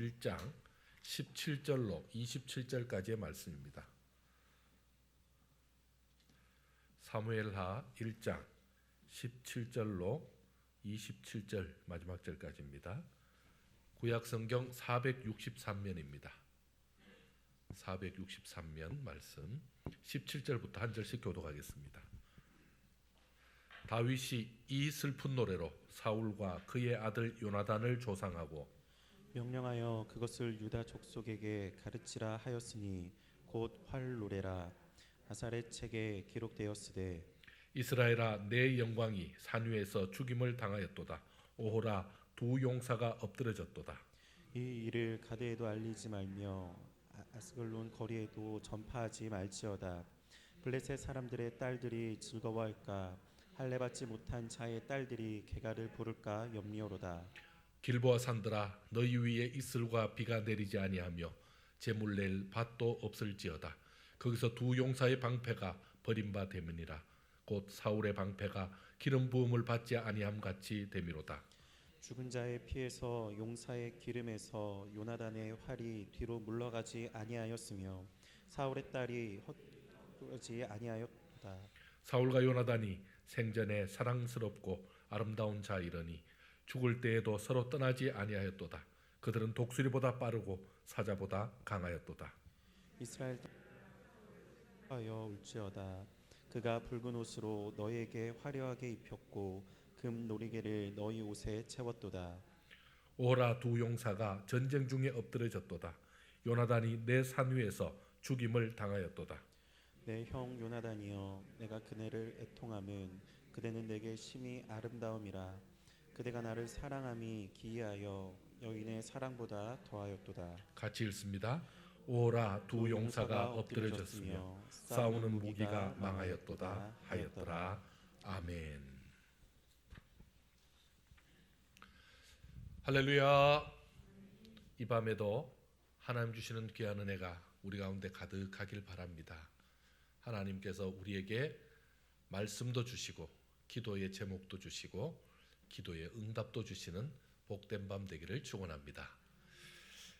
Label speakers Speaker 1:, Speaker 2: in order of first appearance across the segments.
Speaker 1: 1장 17절로 27절까지의 말씀입니다. 사무엘하 1장 17절로 27절 마지막 절까지입니다. 구약 성경 463면입니다. 463면 말씀 17절부터 한 절씩 교독하겠습니다. 다윗이 이 슬픈 노래로 사울과 그의 아들 요나단을 조상하고
Speaker 2: 명령하여 그것을 유다 족속에게 가르치라 하였으니 곧 활 노래라. 아사렛 책에 기록되었으되
Speaker 1: 이스라엘아 내 영광이 산 위에서 죽임을 당하였도다. 오호라 두 용사가 엎드려졌도다.
Speaker 2: 이 일을 가드에도 알리지 말며 아- 아스글론 거리에도 전파하지 말지어다. 블레셋 사람들의 딸들이 즐거워할까? 할례 받지 못한 자의 딸들이 개가를 부를까? 염려로다
Speaker 1: 길보아 산들아 너희 위에 이슬과 비가 내리지 아니하며 재물 낼 밭도 없을지어다. 거기서 두 용사의 방패가 버림바 되느니라. 곧 사울의 방패가 기름 부음을 받지 아니함 같이 되미로다.
Speaker 2: 죽은 자의 피에서 용사의 기름에서 요나단의 활이 뒤로 물러가지 아니하였으며 사울의 딸이 헛되지 아니하였다.
Speaker 1: 사울과 요나단이 생전에 사랑스럽고 아름다운 자이러니 죽을 때에도 서로 떠나지 아니하였도다. 그들은 독수리보다 빠르고 사자보다 강하였도다.
Speaker 2: 이스라엘 하여 울지어다. 그가 붉은 옷으로 너희에게 화려하게 입혔고 금 놀이개를 너희 옷에 채웠도다.
Speaker 1: 오라 두 용사가 전쟁 중에 엎드려졌도다. 요나단이 내 산 위에서 죽임을 당하였도다.
Speaker 2: 내 형 요나단이여 내가 그네를 애통함은 그대는 내게 심히 아름다움이라 그대가 나를 사랑함이 기이하여 여인의 사랑보다 더하였도다.
Speaker 1: 같이 읽습니다. 오라 두 용사가 엎드려졌으며 싸우는 무기가 망하였도다 하였더라. 아멘. 할렐루야. 이 밤에도 하나님 주시는 귀한 은혜가 우리 가운데 가득하길 바랍니다. 하나님께서 우리에게 말씀도 주시고 기도의 제목도 주시고 기도의 응답도 주시는 복된 밤 되기를 축원합니다.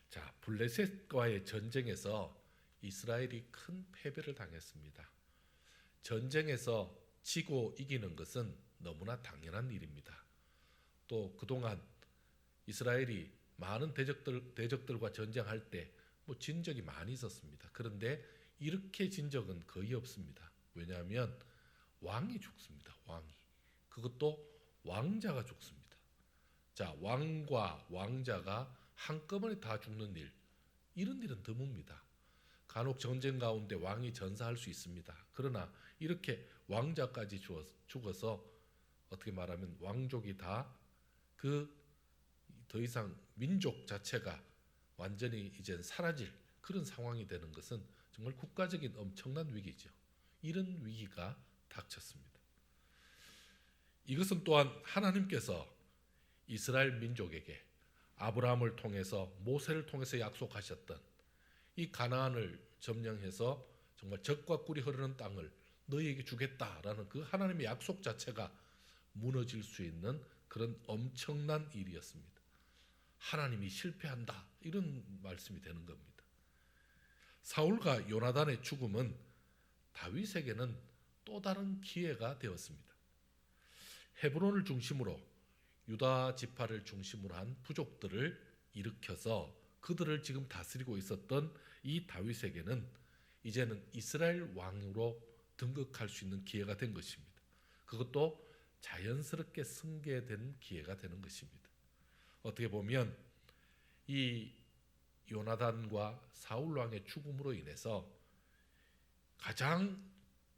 Speaker 1: 자, 블레셋과의 전쟁에서 이스라엘이 큰 패배를 당했습니다. 전쟁에서 지고 이기는 것은 너무나 당연한 일입니다. 또 그동안 이스라엘이 많은 대적들 대적들과 전쟁할 때 뭐 진 적이 많이 있었습니다. 그런데 이렇게 진 적은 거의 없습니다. 왜냐하면 왕이 죽습니다. 왕이. 그것도 왕자가 죽습니다. 자, 왕과 왕자가 한꺼번에 다 죽는 일. 이런 일은 드뭅니다. 간혹 전쟁 가운데 왕이 전사할 수 있습니다. 그러나 이렇게 왕자까지 죽어서 어떻게 말하면 왕족이 다 그 더 이상 민족 자체가 완전히 이제 사라질 그런 상황이 되는 것은 정말 국가적인 엄청난 위기죠. 이런 위기가 닥쳤습니다. 이것은 또한 하나님께서 이스라엘 민족에게 아브라함을 통해서 모세를 통해서 약속하셨던 이 가나안을 점령해서 정말 적과 꿀이 흐르는 땅을 너희에게 주겠다라는 그 하나님의 약속 자체가 무너질 수 있는 그런 엄청난 일이었습니다. 하나님이 실패한다 이런 말씀이 되는 겁니다. 사울과 요나단의 죽음은 다윗에게는 또 다른 기회가 되었습니다. 헤브론을 중심으로 유다 지파를 중심으로 한 부족들을 일으켜서 그들을 지금 다스리고 있었던 이 다윗에게는 이제는 이스라엘 왕으로 등극할 수 있는 기회가 된 것입니다. 그것도 자연스럽게 승계된 기회가 되는 것입니다. 어떻게 보면 이 요나단과 사울 왕의 죽음으로 인해서 가장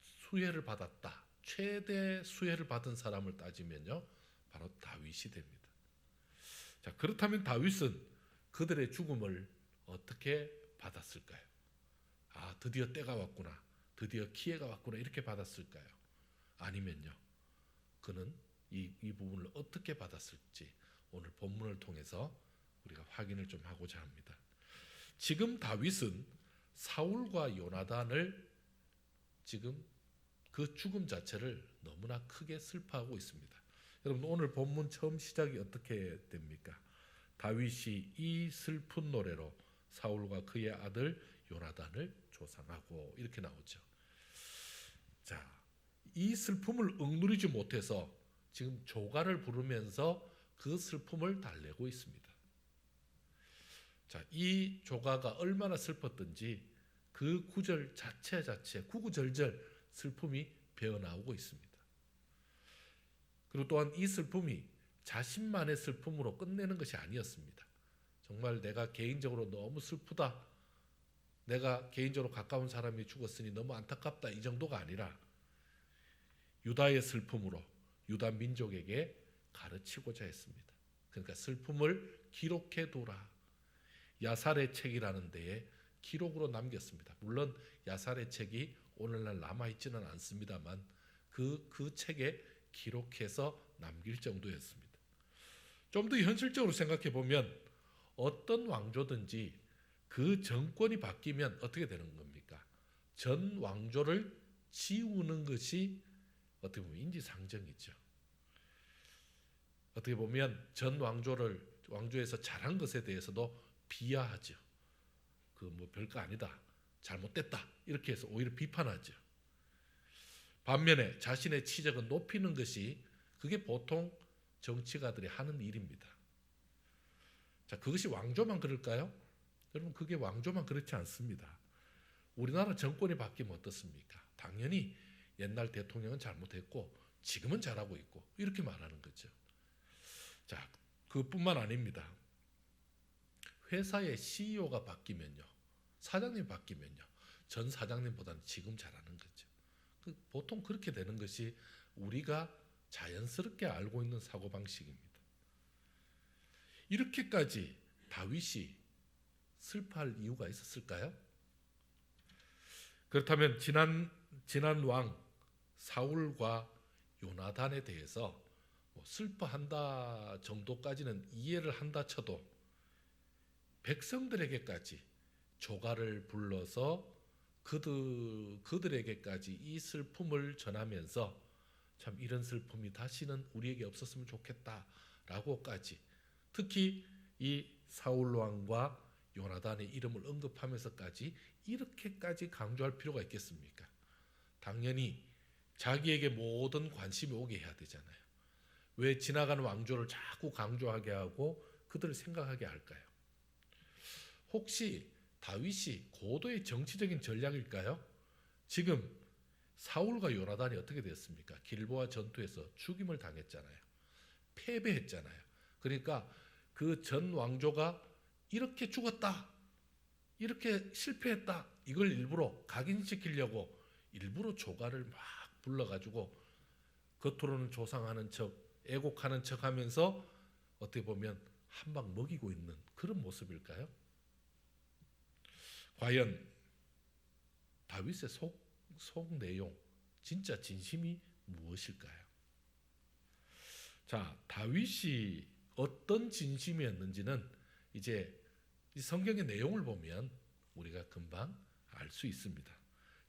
Speaker 1: 수혜를 받았다. 최대 수혜를 받은 사람을 따지면요. 바로 다윗이 됩니다. 자, 그렇다면 다윗은 그들의 죽음을 어떻게 받았을까요? 아, 드디어 때가 왔구나. 드디어 기회가 왔구나. 이렇게 받았을까요? 아니면요. 그는 이, 이 부분을 어떻게 받았을지 오늘 본문을 통해서 우리가 확인을 좀 하고자 합니다. 지금 다윗은 사울과 요나단을 지금 그 죽음 자체를 너무나 크게 슬퍼하고 있습니다. 여러분 오늘 본문 처음 시작이 어떻게 됩니까? 다윗이 이 슬픈 노래로 사울과 그의 아들 요나단을 조상하고 이렇게 나오죠. 자, 이 슬픔을 억누르지 못해서 지금 조가를 부르면서 그 슬픔을 달래고 있습니다. 자, 이 조가가 얼마나 슬펐던지 그 구절 자체 자체 구구절절 슬픔이 배어 나오고 있습니다. 그리고 또한 이 슬픔이 자신만의 슬픔으로 끝내는 것이 아니었습니다. 정말 내가 개인적으로 너무 슬프다. 내가 개인적으로 가까운 사람이 죽었으니 너무 안타깝다. 이 정도가 아니라 유다의 슬픔으로 유다 민족에게 가르치고자 했습니다. 그러니까 슬픔을 기록해 두라. 야살의 책이라는 데에 기록으로 남겼습니다. 물론 야살의 책이 오늘날 남아 있지는 않습니다만 그그 책에 기록해서 남길 정도였습니다. 좀 더 현실적으로 생각해 보면 어떤 왕조든지 그 정권이 바뀌면 어떻게 되는 겁니까? 전 왕조를 지우는 것이 어떻게 보면 인지상정이죠. 어떻게 보면 전 왕조를 왕조에서 잘한 것에 대해서도 비하하죠. 그 뭐 별거 아니다. 잘못됐다. 이렇게 해서 오히려 비판하죠. 반면에 자신의 치적을 높이는 것이 그게 보통 정치가들이 하는 일입니다. 자, 그것이 왕조만 그럴까요? 여러분 그게 왕조만 그렇지 않습니다. 우리나라 정권이 바뀌면 어떻습니까? 당연히 옛날 대통령은 잘못했고 지금은 잘하고 있고 이렇게 말하는 거죠. 자, 그뿐만 아닙니다. 회사의 CEO가 바뀌면요, 사장님 바뀌면요, 전 사장님보다는 지금 잘하는 거죠. 그 보통 그렇게 되는 것이 우리가 자연스럽게 알고 있는 사고 방식입니다. 이렇게까지 다윗이 슬퍼할 이유가 있었을까요? 그렇다면 지난 지난 왕 사울과 요나단에 대해서 뭐 슬퍼한다 정도까지는 이해를 한다 쳐도 백성들에게까지 조가를 불러서 그들 그들에게까지 이 슬픔을 전하면서 참 이런 슬픔이 다시는 우리에게 없었으면 좋겠다라고까지 특히 이 사울 왕과 요나단의 이름을 언급하면서까지 이렇게까지 강조할 필요가 있겠습니까? 당연히 자기에게 모든 관심이 오게 해야 되잖아요. 왜 지나가는 왕조를 자꾸 강조하게 하고 그들을 생각하게 할까요? 혹시 다윗이 고도의 정치적인 전략일까요? 지금 사울과 요나단이 어떻게 됐습니까? 길보아 전투에서 죽임을 당했잖아요. 패배했잖아요. 그러니까 그 전 왕조가 이렇게 죽었다. 이렇게 실패했다. 이걸 일부러 각인시키려고 일부러 조가를 막 불러가지고 겉으로는 조상하는 척, 애곡하는 척 하면서 어떻게 보면 한방 먹이고 있는 그런 모습일까요? 과연 다윗의 속, 속 내용, 진짜 진심이 무엇일까요? 자, 다윗이 어떤 진심이었는지는 이제 이 성경의 내용을 보면 우리가 금방 알 수 있습니다.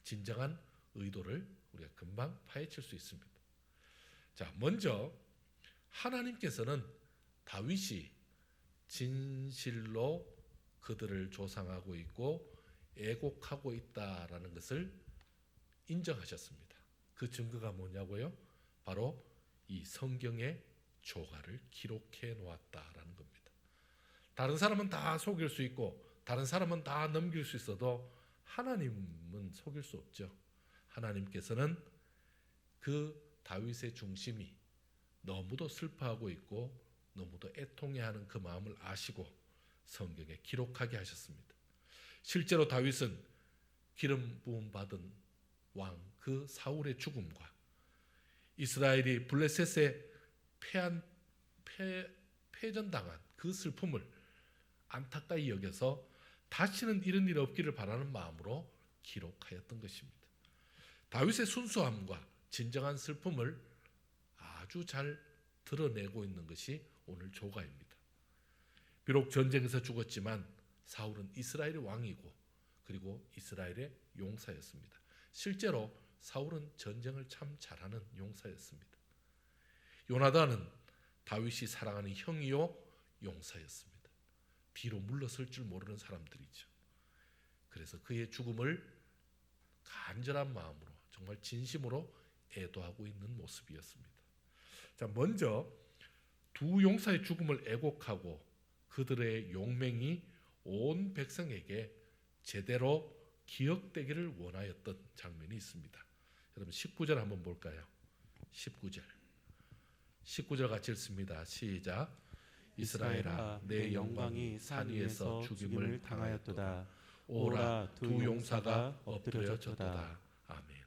Speaker 1: 진정한 의도를 우리가 금방 파헤칠 수 있습니다. 자, 먼저 하나님께서는 다윗이 진실로 그들을 조상하고 있고 애곡하고 있다라는 것을 인정하셨습니다. 그 증거가 뭐냐고요? 바로 이 성경의 조가를 기록해 놓았다라는 겁니다. 다른 사람은 다 속일 수 있고 다른 사람은 다 넘길 수 있어도 하나님은 속일 수 없죠. 하나님께서는 그 다윗의 중심이 너무도 슬퍼하고 있고 너무도 애통해하는 그 마음을 아시고 성경에 기록하게 하셨습니다. 실제로 다윗은 기름 부음 받은 왕 그 사울의 죽음과 이스라엘이 블레셋에 패한 패 패전당한 그 슬픔을 안타까이 여겨서 다시는 이런 일 없기를 바라는 마음으로 기록하였던 것입니다. 다윗의 순수함과 진정한 슬픔을 아주 잘 드러내고 있는 것이 오늘 조가입니다. 비록 전쟁에서 죽었지만 사울은 이스라엘의 왕이고 그리고 이스라엘의 용사였습니다. 실제로 사울은 전쟁을 참 잘하는 용사였습니다. 요나단은 다윗이 사랑하는 형이요 용사였습니다. 뒤로 물러설 줄 모르는 사람들이죠. 그래서 그의 죽음을 간절한 마음으로 정말 진심으로 애도하고 있는 모습이었습니다. 자, 먼저 두 용사의 죽음을 애곡하고 그들의 용맹이 온 백성에게 제대로 기억되기를 원하였던 장면이 있습니다. 여러분 19절 한번 볼까요? 19절. 19절 같이 읽습니다. 시작. 이스라엘아 내 영광이 산 위에서 죽임을 당하였도다. 오라 두 용사가 엎드려졌도다. 아멘.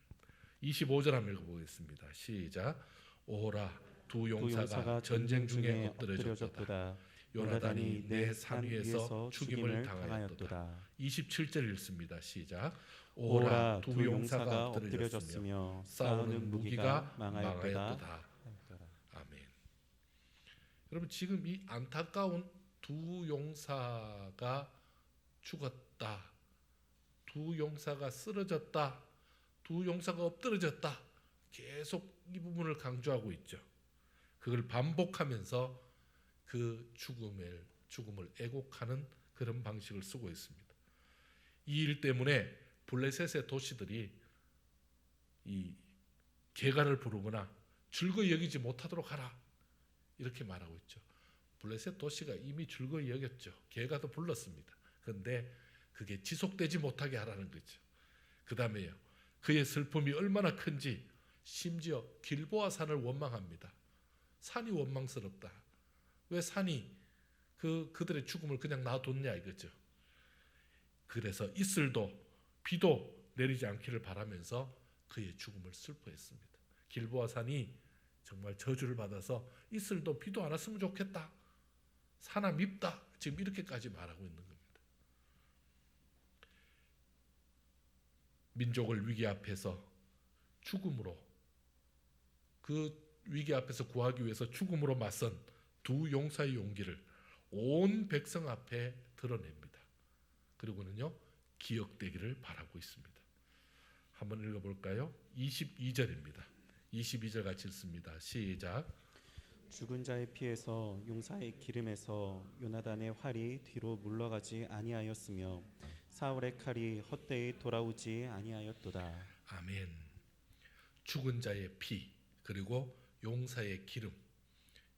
Speaker 1: 25절 한번 읽어보겠습니다. 시작. 오라
Speaker 2: 두두
Speaker 1: 용사가 전쟁 중에 엎드려졌도다. 요나단이 내 산 위에서 죽임을 당하였도다. 27절 읽습니다. 시작. 오라 두 용사가 엎드려졌으며 싸우는 무기가 망하였도다. 아멘. 여러분 지금 이 안타까운 두 용사가 죽었다. 두 용사가 쓰러졌다. 두 용사가 엎드러졌다. 계속 이 부분을 강조하고 있죠. 그걸 반복하면서 그 죽음을 죽음을 애곡하는 그런 방식을 쓰고 있습니다. 이 일 때문에 블레셋의 도시들이 이 개간을 부르거나 즐거이 여기지 못하도록 하라 이렇게 말하고 있죠. 블레셋 도시가 이미 즐거이 여겼죠. 개가도 불렀습니다. 그런데 그게 지속되지 못하게 하라는 거죠. 그 다음에요. 그의 슬픔이 얼마나 큰지 심지어 길보아 산을 원망합니다. 산이 원망스럽다. 왜 산이 그 그들의 죽음을 그냥 놔뒀냐 이거죠. 그래서 이슬도 비도 내리지 않기를 바라면서 그의 죽음을 슬퍼했습니다. 길보아 산이 정말 저주를 받아서 이슬도 비도 안 왔으면 좋겠다. 사나 밉다. 지금 이렇게까지 말하고 있는 겁니다. 민족을 위기 앞에서 죽음으로 그 위기 앞에서 구하기 위해서 죽음으로 맞선 두 용사의 용기를 온 백성 앞에 드러냅니다. 그리고는요 기억되기를 바라고 있습니다. 한번 읽어볼까요? 22절입니다. 22절 같이 읽습니다. 시작.
Speaker 2: 죽은 자의 피에서 용사의 기름에서 요나단의 활이 뒤로 물러가지 아니하였으며 사울의 칼이 헛되이 돌아오지 아니하였도다.
Speaker 1: 아멘. 죽은 자의 피 그리고 용사의 기름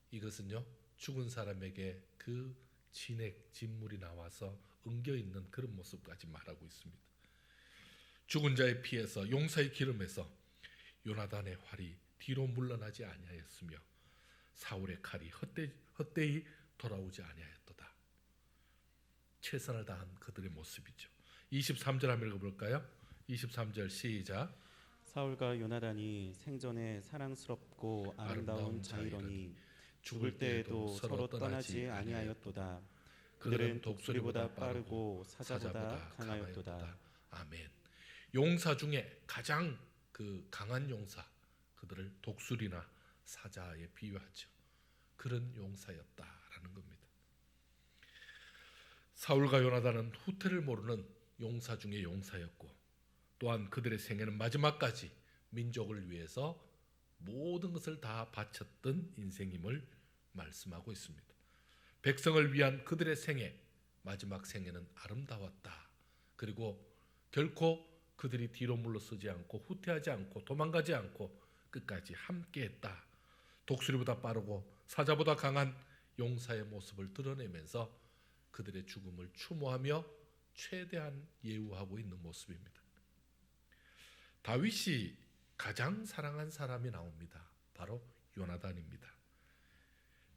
Speaker 1: 이것은요 죽은 사람에게 그 진액 진물이 나와서 엉겨 있는 그런 모습까지 말하고 있습니다. 죽은 자의 피에서 용사의 기름에서 요나단의 활이 뒤로 물러나지 아니하였으며 사울의 칼이 헛되, 헛되이 돌아오지 아니하였도다. 최선을 다한 그들의 모습이죠. 23절 한번 읽어볼까요? 23절 시작.
Speaker 2: 사울과 요나단이 생전에 사랑스럽고 아름다운
Speaker 1: 아름다운
Speaker 2: 자이러니 죽을 때에도 서로 떠나지 아니하였도다. 그들은 독수리보다 빠르고 사자보다 강하였도다.
Speaker 1: 아멘. 용사 중에 가장 그 강한 용사 그들을 독수리나 사자에 비유하죠. 그런 용사였다라는 겁니다. 사울과 요나단은 후퇴를 모르는 용사 중의 용사였고 또한 그들의 생애는 마지막까지 민족을 위해서 모든 것을 다 바쳤던 인생임을 말씀하고 있습니다. 백성을 위한 그들의 생애 마지막 생애는 아름다웠다. 그리고 결코 그들이 뒤로 물러서지 않고 후퇴하지 않고 도망가지 않고 끝까지 함께했다. 독수리보다 빠르고 사자보다 강한 용사의 모습을 드러내면서 그들의 죽음을 추모하며 최대한 예우하고 있는 모습입니다. 다윗이 가장 사랑한 사람이 나옵니다. 바로 요나단입니다.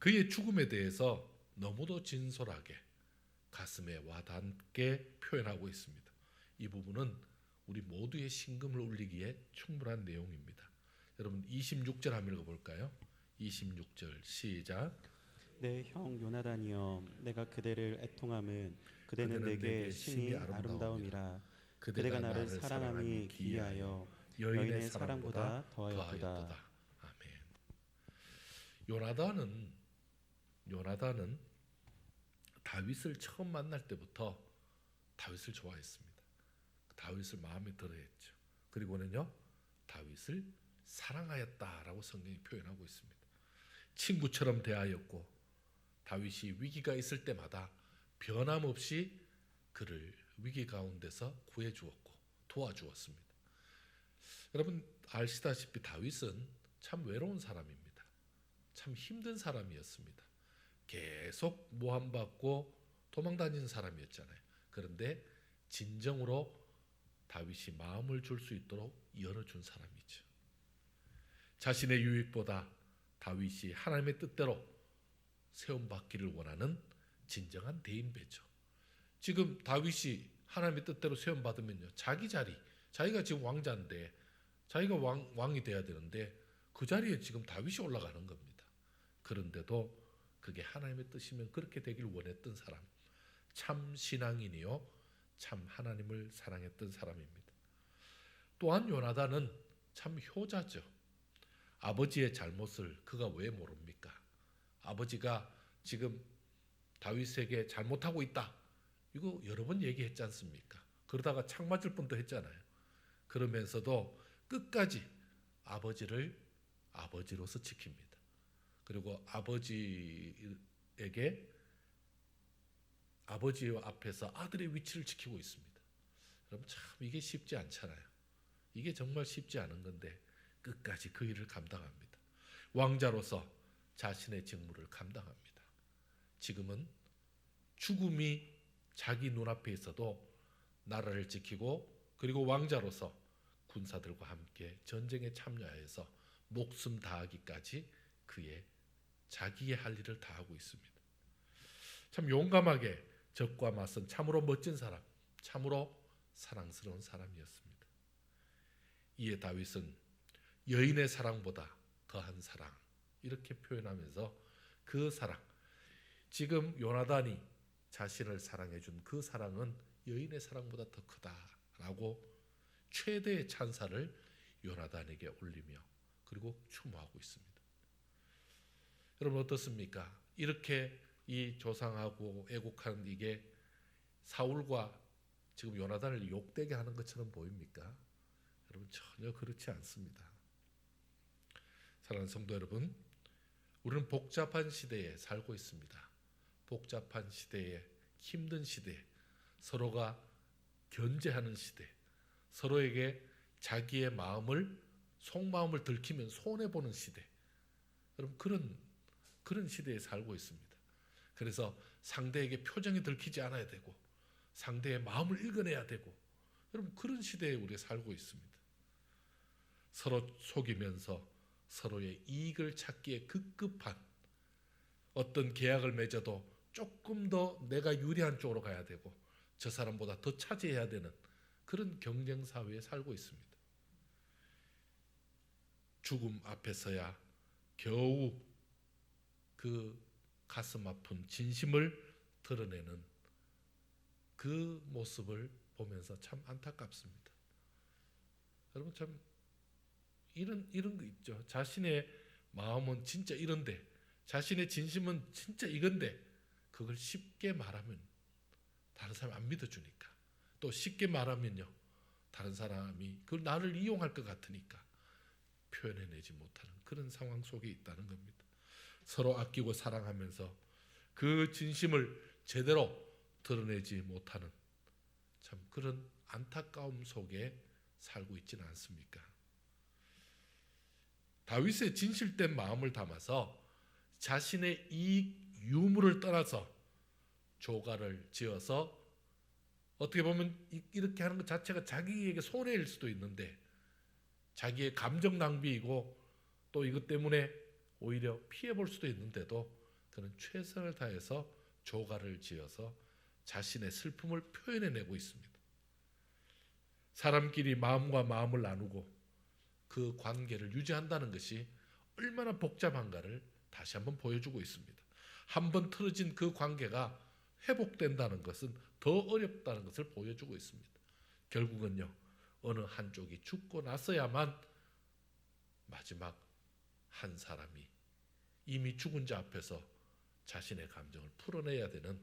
Speaker 1: 그의 죽음에 대해서 너무도 진솔하게 가슴에 와닿게 표현하고 있습니다. 이 부분은 우리 모두의 심금을 울리기에 충분한 내용입니다. 여러분 26절 한번 읽어볼까요? 26절 시작.
Speaker 2: 내형 요나단이여 내가 그대를 애통함은 그대는 내게 신이 아름다움이라 그대가 나를 사랑함이 기이하여 여인의 사랑보다 더하였도다.
Speaker 1: 아멘. 요나단은 요나단은 다윗을 처음 만날 때부터 다윗을 좋아했습니다. 다윗을 마음에 들어했죠. 그리고는요 다윗을 사랑하였다라고 성경이 표현하고 있습니다. 친구처럼 대하였고 다윗이 위기가 있을 때마다 변함없이 그를 위기 가운데서 구해 주었고 도와주었습니다. 여러분 아시다시피 다윗은 참 외로운 사람입니다. 참 힘든 사람이었습니다. 계속 모함받고 도망 다니는 사람이었잖아요. 그런데 진정으로 다윗이 마음을 줄 수 있도록 열어준 사람이죠. 자신의 유익보다 다윗이 하나님의 뜻대로 세움받기를 원하는 진정한 대인배죠. 지금 다윗이 하나님의 뜻대로 세움받으면요. 자기 자리, 자기가 지금 왕자인데 자기가 왕, 왕이 돼야 되는데 그 자리에 지금 다윗이 올라가는 겁니다. 그런데도 그게 하나님의 뜻이면 그렇게 되길 원했던 사람. 참 신앙인이요. 참 하나님을 사랑했던 사람입니다. 또한 요나단은 참 효자죠. 아버지의 잘못을 그가 왜 모릅니까? 아버지가 지금 다윗에게 잘못하고 있다. 이거 여러 번 얘기했지 않습니까? 그러다가 창 맞을 뻔도 했잖아요. 그러면서도 끝까지 아버지를 아버지로서 지킵니다. 그리고 아버지에게 아버지 앞에서 아들의 위치를 지키고 있습니다. 여러분 참 이게 쉽지 않잖아요. 이게 정말 쉽지 않은 건데 끝까지 그 일을 감당합니다. 왕자로서 자신의 직무를 감당합니다. 지금은 죽음이 자기 눈앞에 있어도 나라를 지키고 그리고 왕자로서 군사들과 함께 전쟁에 참여해서 목숨 다하기까지 그의 자기의 할 일을 다하고 있습니다. 참 용감하게 적과 맞선 참으로 멋진 사람, 참으로 사랑스러운 사람이었습니다. 이에 다윗은 여인의 사랑보다 더한 사랑 이렇게 표현하면서 그 사랑 지금 요나단이 자신을 사랑해 준 그 사랑은 여인의 사랑보다 더 크다라고 최대의 찬사를 요나단에게 올리며 그리고 추모하고 있습니다. 여러분 어떻습니까? 이렇게 이 조상하고 애국한 이게 사울과 지금 요나단을 욕되게 하는 것처럼 보입니까? 여러분 전혀 그렇지 않습니다. 사랑하는 성도 여러분, 우리는 복잡한 시대에 살고 있습니다. 복잡한 시대에 힘든 시대, 서로가 견제하는 시대, 서로에게 자기의 마음을 속마음을 들키면 손해 보는 시대. 여러분 그런 그런 시대에 살고 있습니다. 그래서 상대에게 표정이 들키지 않아야 되고 상대의 마음을 읽어내야 되고 여러분 그런 시대에 우리가 살고 있습니다. 서로 속이면서 서로의 이익을 찾기에 급급한 어떤 계약을 맺어도 조금 더 내가 유리한 쪽으로 가야 되고 저 사람보다 더 차지해야 되는 그런 경쟁 사회에 살고 있습니다. 죽음 앞에서야 겨우 그 가슴 아픈 진심을 드러내는 그 모습을 보면서 참 안타깝습니다. 여러분 참 이런 이런 거 있죠. 자신의 마음은 진짜 이런데 자신의 진심은 진짜 이건데 그걸 쉽게 말하면 다른 사람 안 믿어주니까 또 쉽게 말하면요 다른 사람이 그걸 나를 이용할 것 같으니까 표현해내지 못하는 그런 상황 속에 있다는 겁니다. 서로 아끼고 사랑하면서 그 진심을 제대로 드러내지 못하는 참 그런 안타까움 속에 살고 있지는 않습니까? 다윗의 진실된 마음을 담아서 자신의 이 유물을 떠나서 조가를 지어서 어떻게 보면 이- 이렇게 하는 것 자체가 자기에게 손해일 수도 있는데 자기의 감정 낭비이고 또 이것 때문에 오히려 피해 볼 수도 있는데도 그는 최선을 다해서 조가를 지어서 자신의 슬픔을 표현해 내고 있습니다. 사람끼리 마음과 마음을 나누고 그 관계를 유지한다는 것이 얼마나 복잡한가를 다시 한번 보여주고 있습니다. 한번 틀어진 그 관계가 회복된다는 것은 더 어렵다는 것을 보여주고 있습니다. 결국은요, 어느 한쪽이 죽고 나서야만 마지막 한 사람이 이미 죽은 자 앞에서 자신의 감정을 풀어내야 되는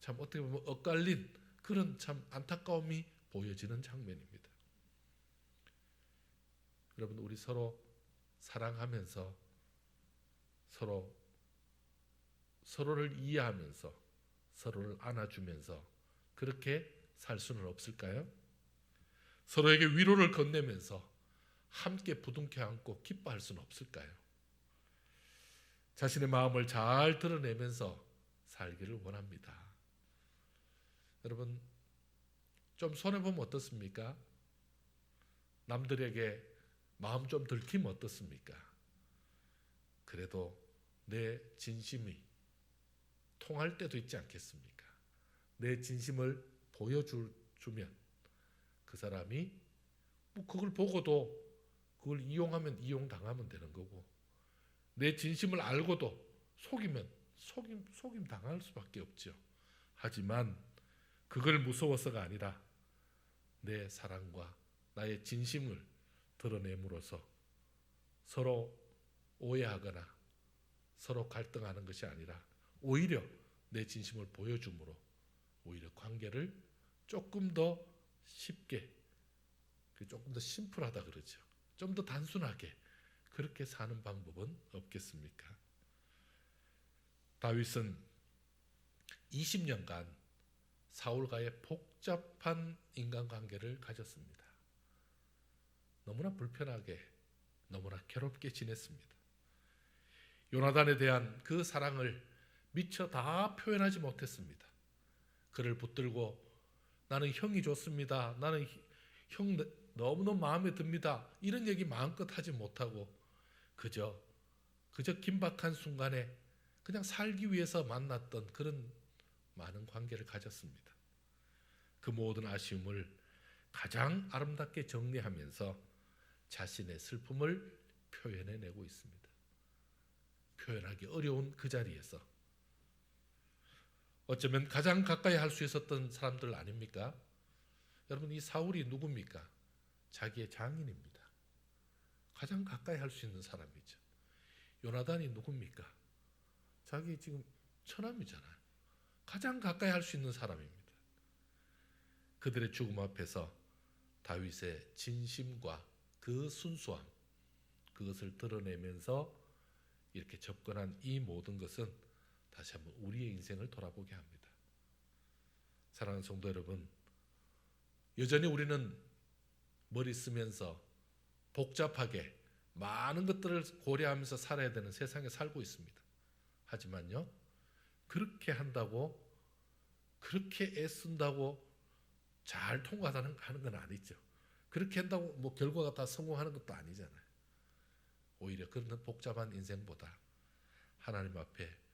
Speaker 1: 참 어떻게 보면 엇갈린 그런 참 안타까움이 보여지는 장면입니다. 여러분 우리 서로 사랑하면서 서로 서로를 이해하면서 서로를 안아주면서 그렇게 살 수는 없을까요? 서로에게 위로를 건네면서 함께 부둥켜 안고 기뻐할 수는 없을까요? 자신의 마음을 잘 드러내면서 살기를 원합니다. 여러분 좀 손해 보면 어떻습니까? 남들에게 마음 좀 들키면 어떻습니까? 그래도 내 진심이 통할 때도 있지 않겠습니까? 내 진심을 보여주면 그 사람이 뭐 그걸 보고도 그걸 이용하면 이용당하면 되는 거고 내 진심을 알고도 속이면 속임, 속임 당할 수밖에 없죠. 하지만 그걸 무서워서가 아니라 내 사랑과 나의 진심을 드러냄으로써 서로 오해하거나 서로 갈등하는 것이 아니라 오히려 내 진심을 보여줌으로 오히려 관계를 조금 더 쉽게 그 조금 더 심플하다 그러죠. 좀 더 단순하게 그렇게 사는 방법은 없겠습니까? 다윗은 20년간 사울과의 복잡한 인간관계를 가졌습니다. 너무나 불편하게, 너무나 괴롭게 지냈습니다. 요나단에 대한 그 사랑을 미처 다 표현하지 못했습니다. 그를 붙들고 나는 형이 좋습니다. 나는 형 너무너무 마음에 듭니다. 이런 얘기 마음껏 하지 못하고 그저 그저 긴박한 순간에 그냥 살기 위해서 만났던 그런 많은 관계를 가졌습니다. 그 모든 아쉬움을 가장 아름답게 정리하면서 자신의 슬픔을 표현해내고 있습니다. 표현하기 어려운 그 자리에서 어쩌면 가장 가까이 할 수 있었던 사람들 아닙니까? 여러분 이 사울이 누굽니까? 자기의 장인입니다. 가장 가까이 할 수 있는 사람이죠. 요나단이 누굽니까? 자기 지금 처남이잖아요. 가장 가까이 할 수 있는 사람입니다. 그들의 죽음 앞에서 다윗의 진심과 그 순수함 그것을 드러내면서 이렇게 접근한 이 모든 것은 다시 한번 우리의 인생을 돌아보게 합니다. 사랑하는 성도 여러분, 여전히 우리는 머리 쓰면서 복잡하게 많은 것들을 고려하면서 살아야 되는 세상에 살고 있습니다. 하지만요, 그렇게 한다고 그렇게 애쓴다고 잘 통과하는 하는 건 아니죠. 그렇게 한다고 뭐 결과가 다 성공하는 것도 아니잖아요. 오히려 그런 복잡한 인생보다 하나님 앞에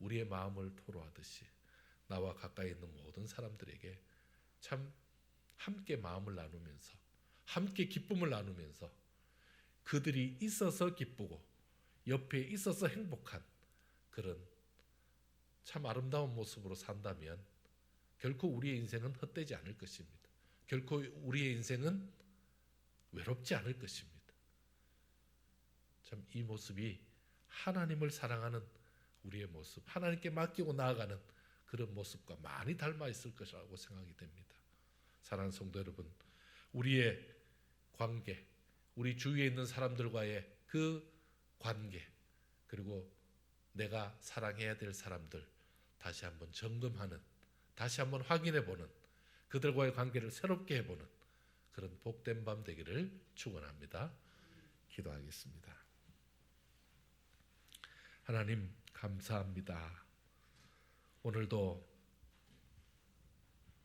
Speaker 1: 우리의 마음을 토로하듯이 나와 가까이 있는 모든 사람들에게 참 함께 마음을 나누면서 함께 기쁨을 나누면서 그들이 있어서 기쁘고 옆에 있어서 행복한 그런 참 아름다운 모습으로 산다면 결코 우리의 인생은 헛되지 않을 것입니다. 결코 우리의 인생은 외롭지 않을 것입니다. 참 이 모습이 하나님을 사랑하는 우리의 모습, 하나님께 맡기고 나아가는 그런 모습과 많이 닮아 있을 것이라고 생각이 됩니다. 사랑하는 성도 여러분, 우리의 관계, 우리 주위에 있는 사람들과의 그 관계, 그리고 내가 사랑해야 될 사람들 다시 한번 점검하는, 다시 한번 확인해 보는, 그들과의 관계를 새롭게 해보는 그런 복된 밤 되기를 축원합니다. 기도하겠습니다. 하나님 감사합니다. 오늘도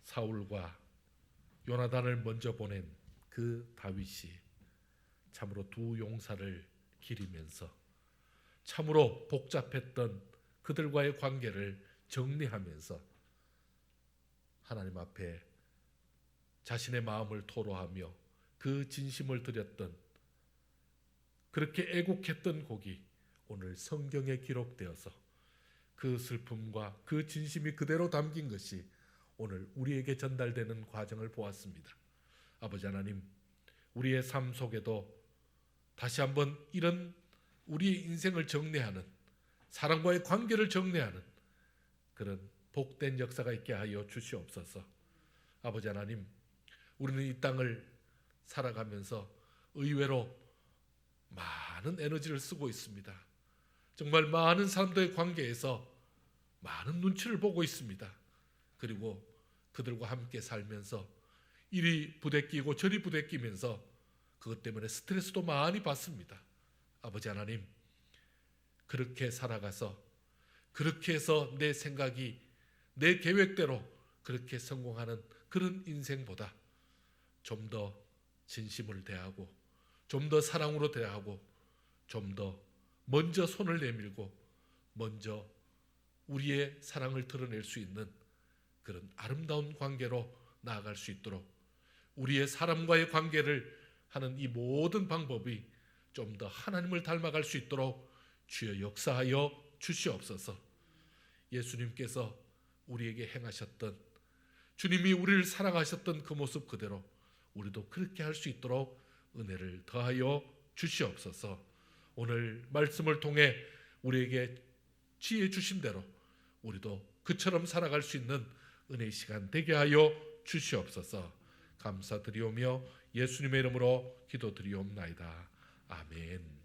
Speaker 1: 사울과 요나단을 먼저 보낸 그 다윗이 참으로 두 용사를 기리면서 참으로 복잡했던 그들과의 관계를 정리하면서 하나님 앞에 자신의 마음을 토로하며 그 진심을 드렸던 그렇게 애곡했던 곡이 오늘 성경에 기록되어서 그 슬픔과 그 진심이 그대로 담긴 것이 오늘 우리에게 전달되는 과정을 보았습니다. 아버지 하나님, 우리의 삶 속에도 다시 한번 이런 우리의 인생을 정리하는 사랑과의 관계를 정리하는 그런 복된 역사가 있게 하여 주시옵소서. 아버지 하나님, 우리는 이 땅을 살아가면서 의외로 많은 에너지를 쓰고 있습니다. 정말 많은 사람들의 관계에서 많은 눈치를 보고 있습니다. 그리고 그들과 함께 살면서 이리 부대끼고 저리 부대끼면서 그것 때문에 스트레스도 많이 받습니다. 아버지 하나님, 그렇게 살아가서 그렇게 해서 내 생각이 내 계획대로 그렇게 성공하는 그런 인생보다 좀 더 진심을 대하고 좀 더 사랑으로 대하고 좀더 먼저 손을 내밀고 먼저 우리의 사랑을 드러낼 수 있는 그런 아름다운 관계로 나아갈 수 있도록 우리의 사람과의 관계를 하는 이 모든 방법이 좀 더 하나님을 닮아갈 수 있도록 주여 역사하여 주시옵소서. 예수님께서 우리에게 행하셨던 주님이 우리를 사랑하셨던 그 모습 그대로 우리도 그렇게 할 수 있도록 은혜를 더하여 주시옵소서. 오늘 말씀을 통해 우리에게 지혜 주신 대로 우리도 그처럼 살아갈 수 있는 은혜의 시간 되게 하여 주시옵소서. 감사드리오며 예수님의 이름으로 기도드리옵나이다. 아멘.